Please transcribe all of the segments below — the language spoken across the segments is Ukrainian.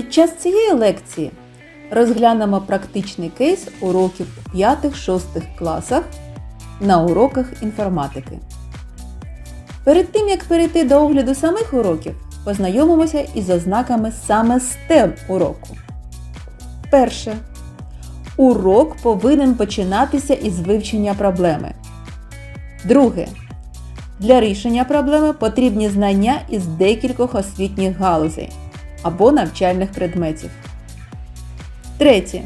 Під час цієї лекції розглянемо практичний кейс уроків у 5-6 класах на уроках інформатики. Перед тим як перейти до огляду самих уроків, познайомимося із ознаками саме STEM уроку. Перше. Урок повинен починатися із вивчення проблеми. Друге. Для рішення проблеми потрібні знання із декількох освітніх галузей або навчальних предметів. Третє.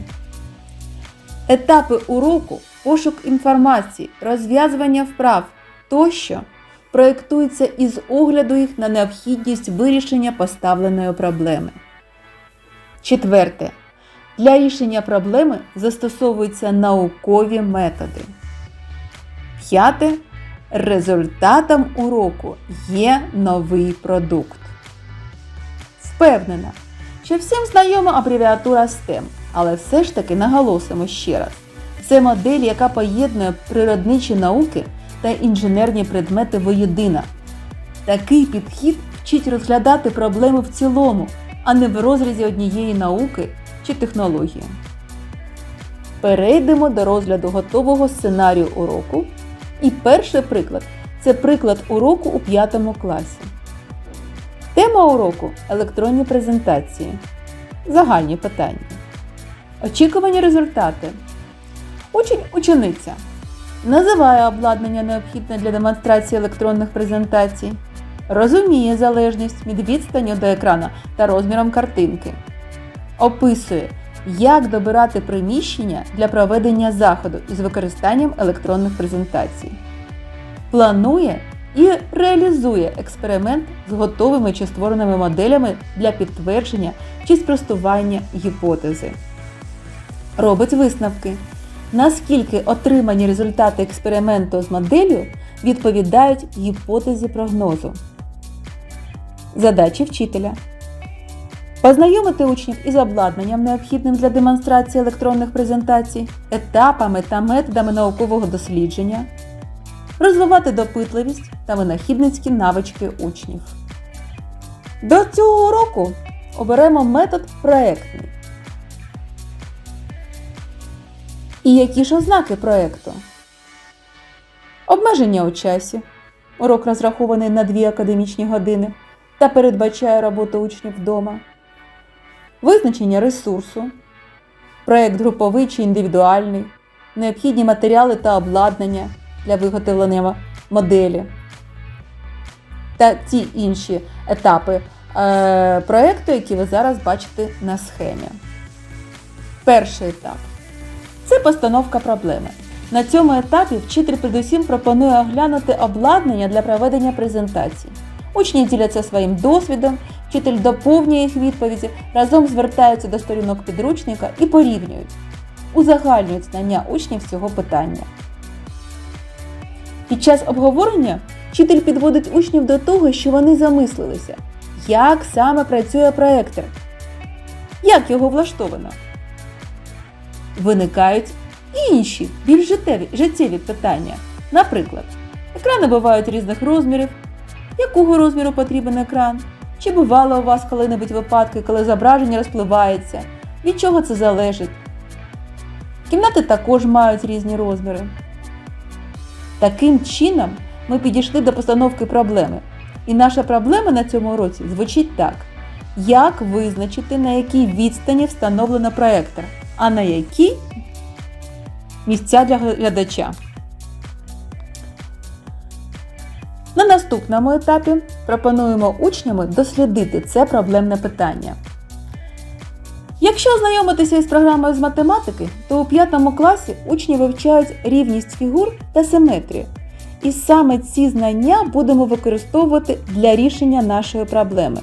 Етапи уроку, пошук інформації, розв'язування вправ тощо проєктуються із огляду їх на необхідність вирішення поставленої проблеми. Четверте. Для рішення проблеми застосовуються наукові методи. П'яте. Результатом уроку є новий продукт. Впевнена, що всім знайома абревіатура STEM, але все ж таки наголосимо ще раз. Це модель, яка поєднує природничі науки та інженерні предмети воєдина. Такий підхід вчить розглядати проблеми в цілому, а не в розрізі однієї науки чи технології. Перейдемо до розгляду готового сценарію уроку. І перший приклад це приклад уроку у 5 класі. Тема уроку електронні презентації. Загальні питання. Очікувані результати. Учень учениця називає обладнання необхідне для демонстрації електронних презентацій. Розуміє залежність від відстані до екрана та розміром картинки. Описує, як добирати приміщення для проведення заходу із використанням електронних презентацій. Планує і реалізує експеримент з готовими чи створеними моделями для підтвердження чи спростування гіпотези. Робить висновки, наскільки отримані результати експерименту з моделлю відповідають гіпотезі прогнозу. Задачі вчителя. Познайомити учнів із обладнанням, необхідним для демонстрації електронних презентацій, етапами та методами наукового дослідження, розвивати допитливість та винахідницькі навички учнів. До цього уроку оберемо метод проектний. І які ж ознаки проекту? Обмеження у часі. Урок розрахований на дві академічні години та передбачає роботу учнів вдома. Визначення ресурсу, проєкт груповий чи індивідуальний, необхідні матеріали та обладнання для виготовлення моделі та ті інші етапи е, проєкту, які ви зараз бачите на схемі. Перший етап це постановка проблеми. На цьому етапі вчитель передусім пропонує оглянути обладнання для проведення презентацій. Учні діляться своїм досвідом, вчитель доповнює їх відповіді, разом звертаються до сторінок підручника і порівнюють, узагальнюють знання учнів цього питання. Під час обговорення вчитель підводить учнів до того, що вони замислилися, як саме працює проектор, як його влаштовано. Виникають інші, більш життєві, життєві питання. Наприклад, екрани бувають різних розмірів, якого розміру потрібен екран? Чи бувало у вас коли-небудь випадки, коли зображення розпливається? Від чого це залежить? Кімнати також мають різні розміри. Таким чином ми підійшли до постановки проблеми. І наша проблема на цьому уроці звучить так: як визначити, на якій відстані встановлено проектор, а на якій місця для глядача. На наступному етапі пропонуємо учнями дослідити це проблемне питання. Якщо ознайомитися із програмою з математики, то у 5 класі учні вивчають рівність фігур та симетрію. І саме ці знання будемо використовувати для рішення нашої проблеми.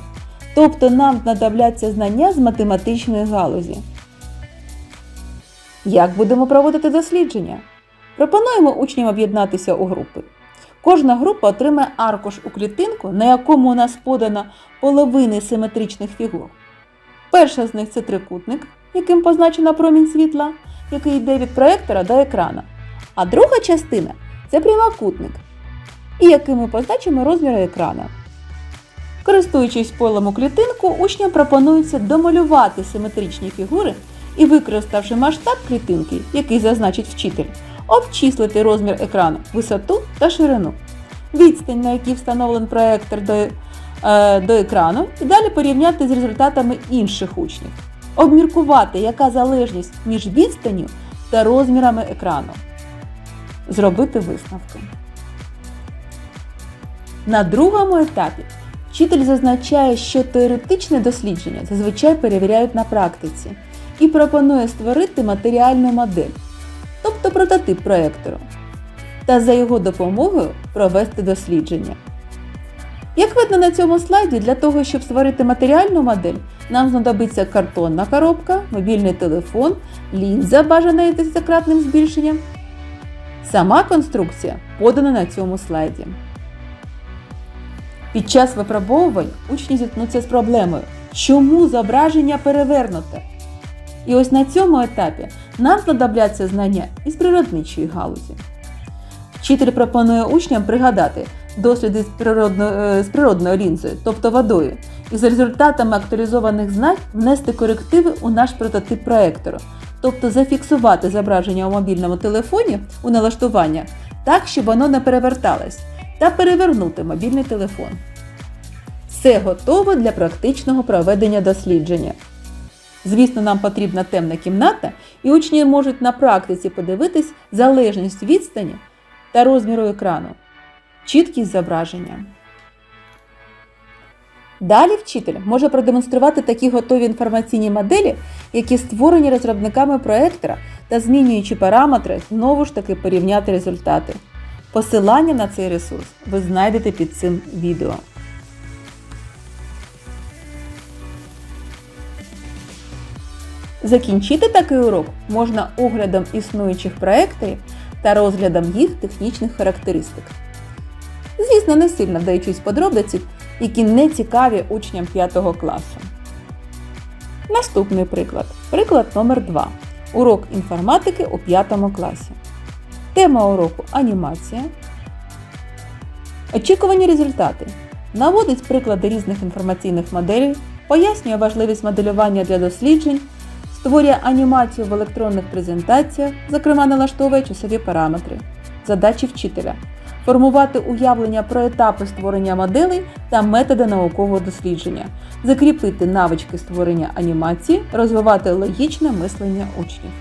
Тобто нам знадобляться знання з математичної галузі. Як будемо проводити дослідження? Пропонуємо учням об'єднатися у групи. Кожна група отримає аркуш у клітинку, на якому у нас подано половини симетричних фігур. Перша з них це трикутник, яким позначено промінь світла, який йде від проєктора до екрана. А друга частина це прямокутник, і яким ми позначимо розміри екрана. Користуючись полем у клітинку, учням пропонується домалювати симетричні фігури і, використавши масштаб клітинки, який зазначить вчитель, обчислити розмір екрану, висоту та ширину, відстань, на якій встановлений проектор до, е, до екрану, і далі порівняти з результатами інших учнів, обміркувати, яка залежність між відстанню та розмірами екрану, зробити висновки. На другому етапі вчитель зазначає, що теоретичне дослідження зазвичай перевіряють на практиці і пропонує створити матеріальну модель, тобто прототип проектору, та за його допомогою провести дослідження. Як видно на цьому слайді, для того, щоб створити матеріальну модель, нам знадобиться картонна коробка, мобільний телефон, лінза бажана із десятикратним збільшенням. Сама конструкція подана на цьому слайді. Під час випробовувань учні зіткнуться з проблемою, чому зображення перевернуте. І ось на цьому етапі нам знадобляться знання із природничої галузі. Вчитель пропонує учням пригадати досліди з, природно, з природною лінзою, тобто водою, і за результатами актуалізованих знань внести корективи у наш прототип проектору, тобто зафіксувати зображення у мобільному телефоні у налаштування так, щоб воно не переверталось, та перевернути мобільний телефон. Все готово для практичного проведення дослідження. Звісно, нам потрібна темна кімната, і учні можуть на практиці подивитись залежність відстані та розміру екрану, чіткість зображення. Далі вчитель може продемонструвати такі готові інформаційні моделі, які створені розробниками проектора та змінюючи параметри, знову ж таки порівняти результати. Посилання на цей ресурс ви знайдете під цим відео. Закінчити такий урок можна оглядом існуючих проекторів та розглядом їх технічних характеристик. Звісно, не сильно вдаючись подробиці, які не цікаві учням 5 класу. Наступний приклад. Приклад номер 2 Урок інформатики у 5 класі. Тема уроку анімація. Очікувані результати. Наводить приклади різних інформаційних моделей, пояснює важливість моделювання для досліджень, створює анімацію в електронних презентаціях, зокрема налаштовує часові параметри, задачі вчителя, формувати уявлення про етапи створення моделей та методи наукового дослідження, закріпити навички створення анімації, розвивати логічне мислення учнів.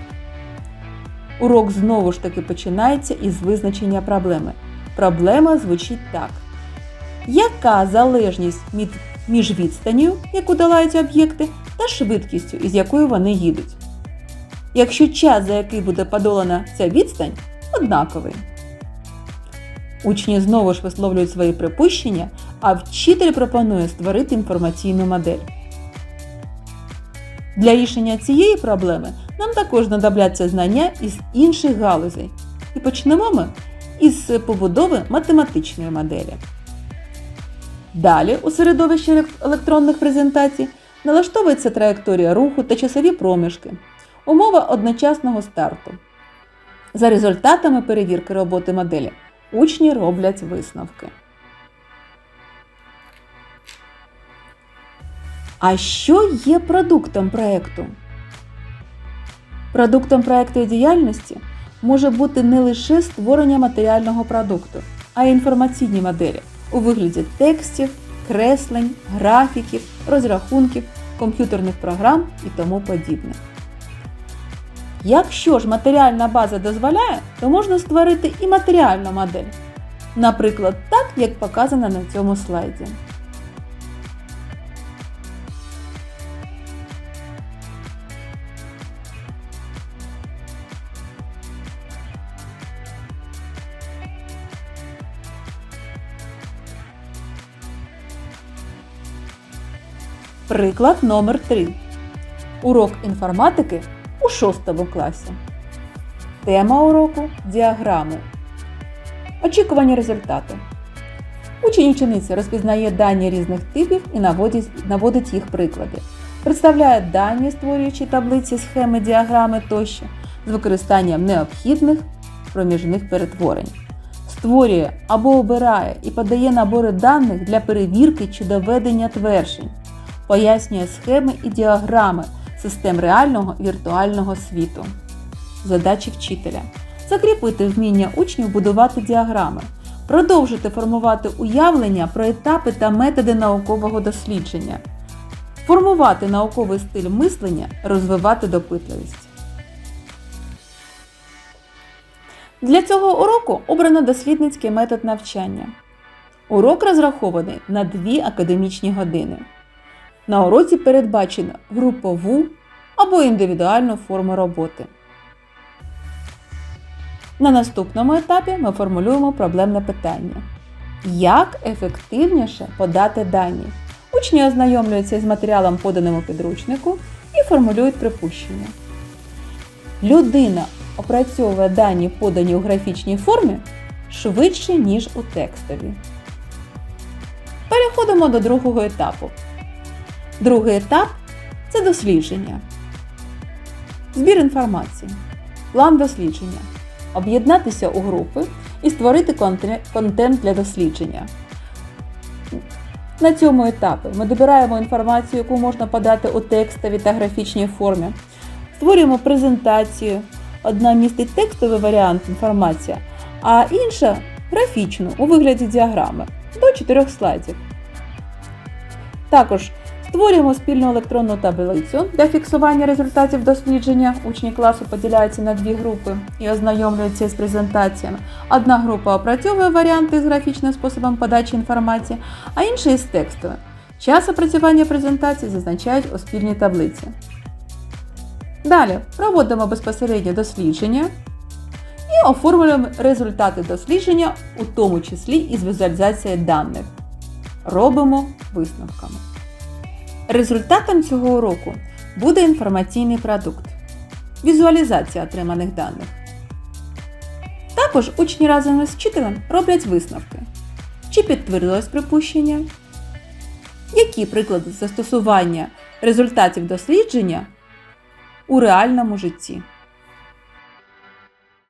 Урок знову ж таки починається із визначення проблеми. Проблема звучить так. Яка залежність між відстанню, яку долають об'єкти, та швидкістю, із якою вони їдуть? Якщо час, за який буде подолана ця відстань, однаковий. Учні знову ж висловлюють свої припущення, а вчитель пропонує створити інформаційну модель. Для рішення цієї проблеми нам також знадобляться знання із інших галузей. І почнемо ми із побудови математичної моделі. Далі у середовищі електронних презентацій налаштовується траєкторія руху та часові проміжки, умова одночасного старту. За результатами перевірки роботи моделі учні роблять висновки. А що є продуктом проєкту? Продуктом проєкту діяльності може бути не лише створення матеріального продукту, а й інформаційні моделі у вигляді текстів, креслень, графіків, розрахунків, комп'ютерних програм і тому подібне. Якщо ж матеріальна база дозволяє, то можна створити і матеріальну модель. Наприклад, так, як показано на цьому слайді. Приклад номер 3 Урок інформатики у 6 класі. Тема уроку діаграми. Очікувані результати. Учень учениця розпізнає дані різних типів і наводить, наводить їх приклади. Представляє дані, створюючи таблиці, схеми, діаграми тощо з використанням необхідних проміжних перетворень. створює або обирає і подає набори даних для перевірки чи доведення тверджень, пояснює схеми і діаграми систем реального і віртуального світу. Задачі вчителя закріпити вміння учнів будувати діаграми, продовжити формувати уявлення про етапи та методи наукового дослідження, формувати науковий стиль мислення, розвивати допитливість. Для цього уроку обрано дослідницький метод навчання. Урок розрахований на дві академічні години. На уроці передбачено групову або індивідуальну форму роботи. На наступному етапі ми формулюємо проблемне питання. Як ефективніше подати дані? Учні ознайомлюються з матеріалом, поданим у підручнику, і формулюють припущення. Людина опрацьовує дані, подані у графічній формі, швидше, ніж у текстовій. Переходимо до другого етапу. Другий етап це дослідження. Збір інформації. План дослідження. Об'єднатися у групи і створити контент для дослідження. На цьому етапі ми добираємо інформацію, яку можна подати у текстовій та графічній формі. Створюємо презентацію. Одна містить текстовий варіант інформації, а інша графічну у вигляді діаграми до 4 слайдів. Також створюємо спільну електронну таблицю для фіксування результатів дослідження. Учні класу поділяються на дві групи і ознайомлюються з презентаціями. Одна група опрацьовує варіанти з графічним способом подачі інформації, а інша із текстовим. Час опрацювання презентації зазначають у спільній таблиці. Далі проводимо безпосередньо дослідження і оформлюємо результати дослідження, у тому числі із візуалізацією даних. Робимо висновками. Результатом цього уроку буде інформаційний продукт, візуалізація отриманих даних. Також учні разом із вчителем роблять висновки. Чи підтвердилось припущення? Які приклади застосування результатів дослідження у реальному житті?